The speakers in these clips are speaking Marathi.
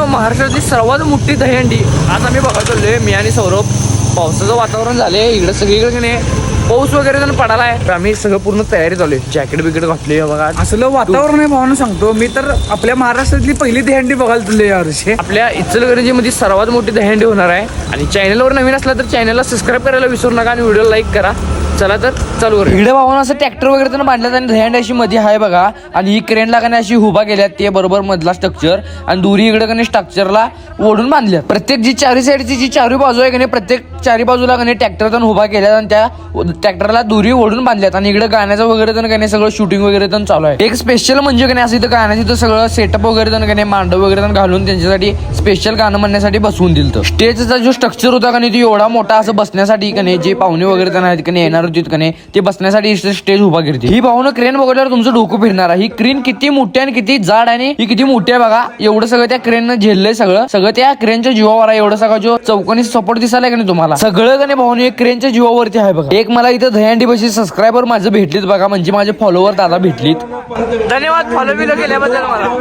मित्रांनो महाराष्ट्रातली सर्वात मोठी दहीहंडी. आज आम्ही बघायला चाललोय मी आणि सौरभ. पावसाचं वातावरण झालंय इकडे सगळीकडे की नाही पाऊस वगैरे जण पडाला आहे तर आम्ही सगळं पूर्ण तयारी चालू आहे. जॅकेट बिकेट घातले बघा. असलं वातावरण आहे भावना सांगतो. मी तर आपल्या महाराष्ट्रातली पहिली दहीहंडी बघायला तुला या वर्षी. आपल्या इचलकरंजीमध्ये सर्वात मोठी दहीहंडी होणार आहे. आणि चॅनलवर नवीन असला तर चॅनलला सबस्क्राईब करायला विसरू नका आणि व्हिडिओ लाईक करा. चला तर चालू करू इकडे भाऊन असं ट्रॅक्टर वगैरे तर बांधलं आणि दहीहंडी अशी मध्ये आहे बघा. आणि ही क्रेन लागाने अशी उभा केल्यात ते बरोबर मधला स्ट्रक्चर आणि दुरी इकडे कने स्ट्रक्चरला ओढून बांधल्या प्रत्येक जी चारी साईडची जी चारी बाजू आहे का नाही प्रत्येक चारी बाजूला कने ट्रॅक्टर उभा केल्यात आणि त्या ट्रॅक्टरला दुरी ओढून बांधल्यात. आणि इकडे गाण्याचं वगैरे तर काही सगळं शूटिंग वगैरे तर चालू आहे. एक स्पेशल म्हणजे का नाही असं इथं गाण्याचं इथं सगळं सेटअप वगैरे तर काही मांडव वगैरे तर घालून त्यांच्यासाठी स्पेशल गाणं म्हणण्यासाठी बसवून दिलं स्टेजचा जो स्ट्रक्चर होता का नाही तो एवढा मोठा असं बसण्यासाठी का नाही जे पाहुणे वगैरे तर आहेत का नाही येणार होते ते बसण्यासाठी स्टेज उभा करते ही पाहुणं क्रेन बघल्यावर तुमचं डोकं फिरणार आहे. ही क्रेन किती मोठी आणि किती जाड आणि ही किती मोठी आहे बघा. एवढं सगळं त्या क्रेननं झेललंय सगळं. सगळं त्या क्रेनच्या जीवावर आहे. एवढं सगळं जो चौकोनी सपोर्ट दिसायला का नाही तुम्हाला. सगळं का नाही एक क्रेनच्या जीवावरती आहे बघा. एक मला इथं दहीहंडी बशी सबस्क्रायबर माझं भेटलीत बघा. म्हणजे माझे फॉलोवर दादा भेटलीत. धन्यवाद. फॉलो बिलो केल्याबद्दल मला.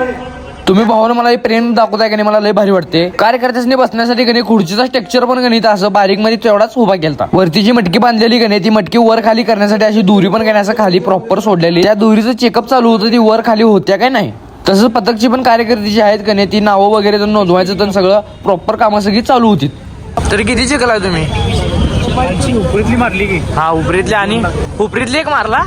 तुम्ही भावानं मला हे प्रेम दाखवताय का नाही मला लय भारी वाटते. कार्यकर्त्यांनी बसण्यासाठी नाही खुर्चीचा स्ट्रक्चर पण गणित असं बारीकमध्ये तेवढाच उभा केलता. वरती जी मटकी बांधलेली का नाही ती मटकी वर खाली करण्यासाठी अशी दुरी पण नाही असं खाली प्रॉपर सोडलेली. त्या दुरीचं चेकअप चालू होतं ती वर खाली होत्या काय नाही? तसंच पथकची पण कार्यकर्ती जी आहेत का नाही ती नावं वगैरे तर नोंदवायचं तर सगळं प्रॉपर कामं सगळी चालू होती. तरी किती शिकलाय तुम्ही? उपरीतली मारली की. हा उपरीतले आणि उपरीतले एक मारला?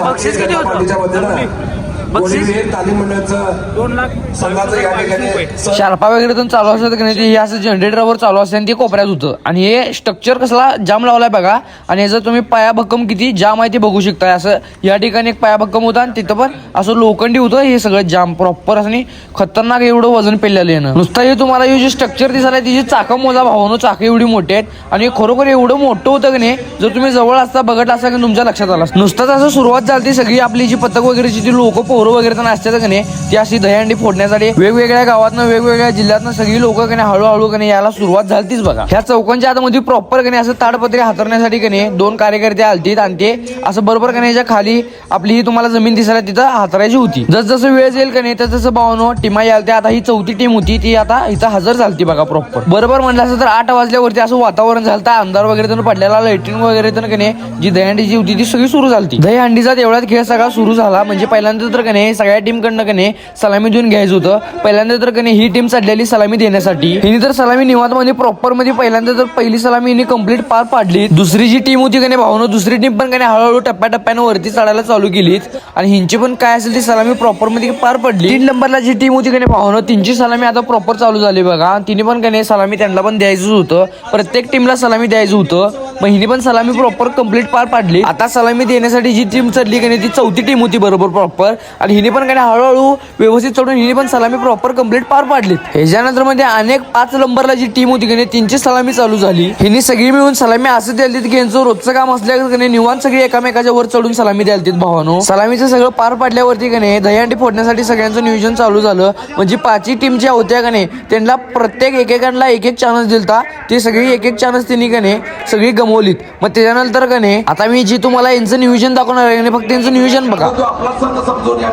बक्षीस किती होतं? तालीम मंडळाचं दोन लाख संघाचं या ठिकाणी शार्पा वगैरे चालू असतात की नाही ते हे असं जनरेटरवर चालू असते आणि ते कोपऱ्यात होतं. आणि हे स्ट्रक्चर कसला जाम लावलाय बघा. आणि याचं तुम्ही पाया भक्कम किती जाम आहे ते बघू शकता असं या ठिकाणी एक पाया भक्कम होता आणि तिथं पण असं लोखंडी होतं हे सगळं जाम प्रॉपर असं आणि खतरनाक एवढं वजन पेललेलं आहे ना नुसतं हे तुम्हाला हे जे स्ट्रक्चर दिसायला तिची चाकं मोजा भावनो चाकं एवढी मोठी आहेत. आणि हे खरोखर एवढं मोठं होतं की नाही जर तुम्ही जवळ असता बघत असता की तुमच्या लक्षात आला असतं. नुसतंच असं सुरुवात झाली सगळी आपली जी पथक वगैरेची जी लोक पोरं वगैरे तर असतात का नाही? ती अशी दहीहंडी फोडण्यासाठी वेगवेगळ्या गावातनं वेगवेगळ्या जिल्ह्यातनं सगळी लोक कने हळूहळू का याला सुरुवात झालीच बघा. ह्या चौकांच्या आतमध्ये प्रॉपर कने असं ताडपत्री हातरण्यासाठी का दोन कार्यकर्ते आलतीत आणि ते असं बरोबर का नाही याच्या खाली आपली ही तुम्हाला जमीन दिसायला तिथं हातरायची होती. जस जसं वेळ जाईल का नाही तस तसं बावनो टीमा याल आता ही चौथी टीम होती ती आता इथं हजर झालती बघा प्रॉपर बरोबर म्हणलं असं तर आठ वाजल्यावरती असं वातावरण झालं अंधार वगैरे तर पडलेला लाईटिंग वगैरे तर का नाही जी दहीहंडी जी होती ती सगळी सुरू झाली दहीहंडीचा तेवढाच खेळ सगळा सुरू झाला म्हणजे पहिल्यांदा तर कने नाही सगळ्या टीम कडनं सलामी देऊन घ्यायचं होतं. पहिल्यांदा तर कने ही टीम चढलेली सलामी देण्यासाठी. हिने तर सलामी निवांत मध्ये प्रॉपरमध्ये पहिल्यांदा तर पहिली सलामी हिने कंप्लीट पार पाडली. दुसरी जी टीम होती कने भावनं दुसरी टीम पण कने हळूहळू टप्प्याटप्प्यानं वरती चढायला चालू केलीत. आणि हिंची पण काय असेल ती सलामी प्रॉपरमध्ये पार पडली. तीन नंबरला जी टीम होती कने भावनं तिची सलामी आता प्रॉपर चालू झाली बघा. तिने पण कने सलामी त्यांना पण द्यायचं होतं. प्रत्येक टीमला सलामी द्यायचं होतं. मग हिने पण सलामी प्रॉपर कंप्लीट पार पाडली. आता सलामी देण्यासाठी जी टीम चढली का नाही ती चौथी टीम होती बरोबर प्रॉपर आणि हिने पण काही नाही हळूहळू व्यवस्थित चढून हिने पण सलामी प्रॉपर कंप्लीट पार पाडली ह्याच्यानंतरमध्ये अनेक पाच नंबरला जी टीम होती का त्यांची सलामी चालू झाली. हिने सगळी मिळून सलामी असं द्याली की यांचं रोजचं काम असल्या निवांत सगळी एकामेकाच्या वर चढून सलामी द्यालती भावानो. सलामीचं सगळं पार पाडल्यावरती का नाही दहीहंडी फोडण्यासाठी सगळ्यांचं नियोजन चालू झालं. म्हणजे पाचही टीम ज्या होत्या का नाही त्यांना प्रत्येक एकेकांना एक एक चान्स दिलता. ते सगळी एक एक चान्स त्यांनी का नाही सगळी गमवलीत. मग त्याच्यानंतर का नाही आता मी जी तुम्हाला यांचं नियोजन दाखवणार आहे फक्त यांचं नियोजन बघा.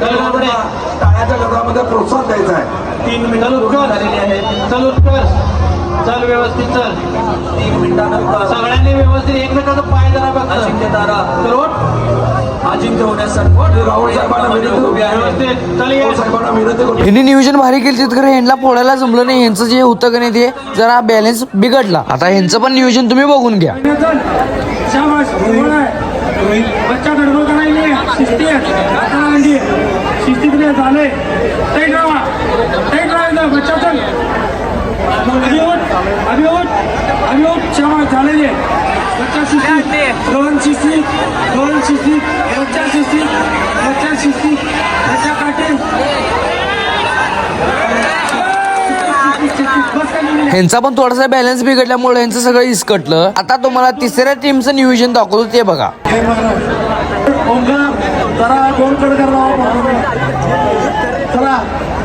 या टाळ्याच्या गजरामध्ये प्रोत्साहन द्यायचं आहे. तीन मिनिटं झालेली आहे चल उत्कर चल व्यवस्थित चल. तीन मिनिटानंतर सगळ्यांनी व्यवस्थित. एकमेकाचा पाय जरा बघ. अजिंक्य तारा. तर उठ. अजिंक्य होण्यासाठी राहुल साहेबांना विनंती उभी आहे. व्यवस्थित. चल ये. राहुल साहेबांना विनंती करतो ह्यांनी नियोजन भारी केलं खरं. ह्यांना फोडायला जमलं नाही. ह्यांचं जे होतं का नाही ते जरा बॅलन्स बिघडला. आता ह्यांचं पण नियोजन तुम्ही बघून घ्या. आहे बच्चा गडबड करायली शिस्ती आता अंडी शिस्तीकडे झाले टाईट राहा. टाईट राहायचं बच्चा चल अभी उठ अभी उठ अभी उठ शाबास झालेली बच्चा शिस्ती दोन शिस्ती दोन शिस्ती बच्चा शिस्ती बच्चा शिस्ती बच्चा काटे? ह्यांचा पण थोडासा बॅलन्स बिघडल्यामुळे ह्यांचं सगळं इसकटलं. आता तुम्हाला तिसऱ्या टीमचं नियोजन दाखवतो ते बघा.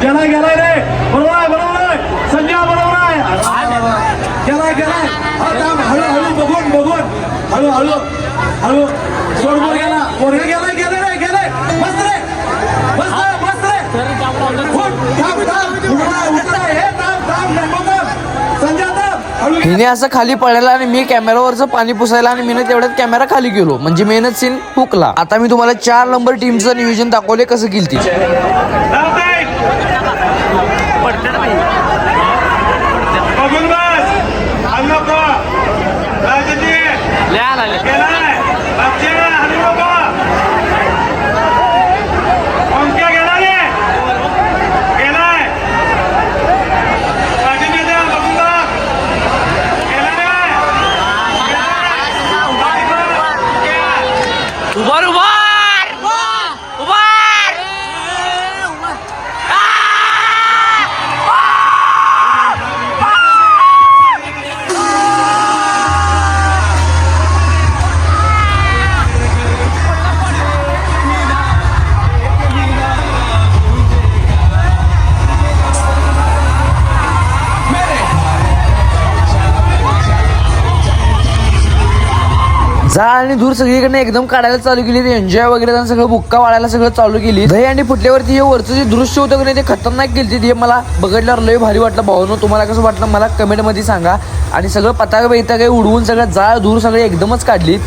गेलाय गेलाय रे. बरोबर बरोबर संजय बरोबर आहे गेलाय गेलाय. हा, हळू हळू बघून बघून. हळू हळू. हळू. सोडबोर गेला. पोरगा गेला गेला हिने असं खाली पडायला आणि मी कॅमेरावरचं पाणी पुसायला आणि मीने तेवढ्यात कॅमेरा खाली गेलो. म्हणजे मेहनत सीन हुकला. आता मी तुम्हाला चार नंबर टीमचं नियोजन दाखवले कसं केली बघून जाळ आणि धूर सगळीकडे एकदम काढायला चालू केली. एन्जॉय वगैरे सगळं बुक्का वाढायला सगळं चालू केली. दही आणि फुटल्यावरती हे वरचं जे दृश्य होतं की नाही ते खतरनाक केली हे मला बघितल्यावर लय भारी वाटलं. भावनो तुम्हाला कसं वाटलं? मला कमेंटमध्ये सांगा. आणि सगळं पताका बिताका उडवून सगळं जाळ धूर सगळे एकदमच काढली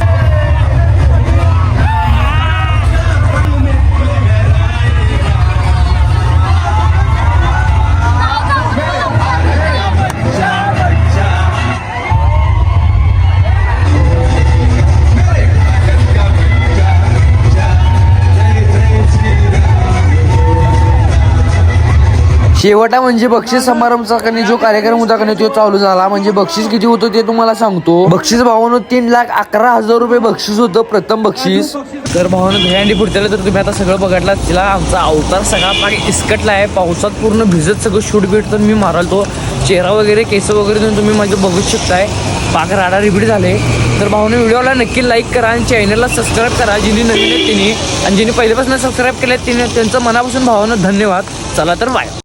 शेवटा म्हणजे बक्षीस समारंभचा कधी जो कार्यक्रम होता कधी तो चालू झाला. म्हणजे बक्षीस किती होतं ते तुम्हाला सांगतो. बक्षीस भावानं तीन लाख अकरा हजार रुपये बक्षीस होतं प्रथम बक्षीस. तर भावानं दह्यांडी फुटलेलं तर तुम्ही आता सगळं बघितला तिला आमचा अवतार सगळा पाणी इस्कटला आहे. पावसात पूर्ण भिजत सगळं शूट बीट तर मी मारालतो. चेहरा वगैरे केस वगैरे तुम्ही तुम्ही माझं बघू शकताय. पाक राडा रिपीट झाले. तर भाऊने व्हिडिओला नक्की लाईक करा आणि चॅनलला सबस्क्राईब करा. जिने नवीन आहेत तिने. आणि जिने पहिल्यापासून सबस्क्राईब केले तिने त्यांचं मनापासून भावानं धन्यवाद. चला तर बाय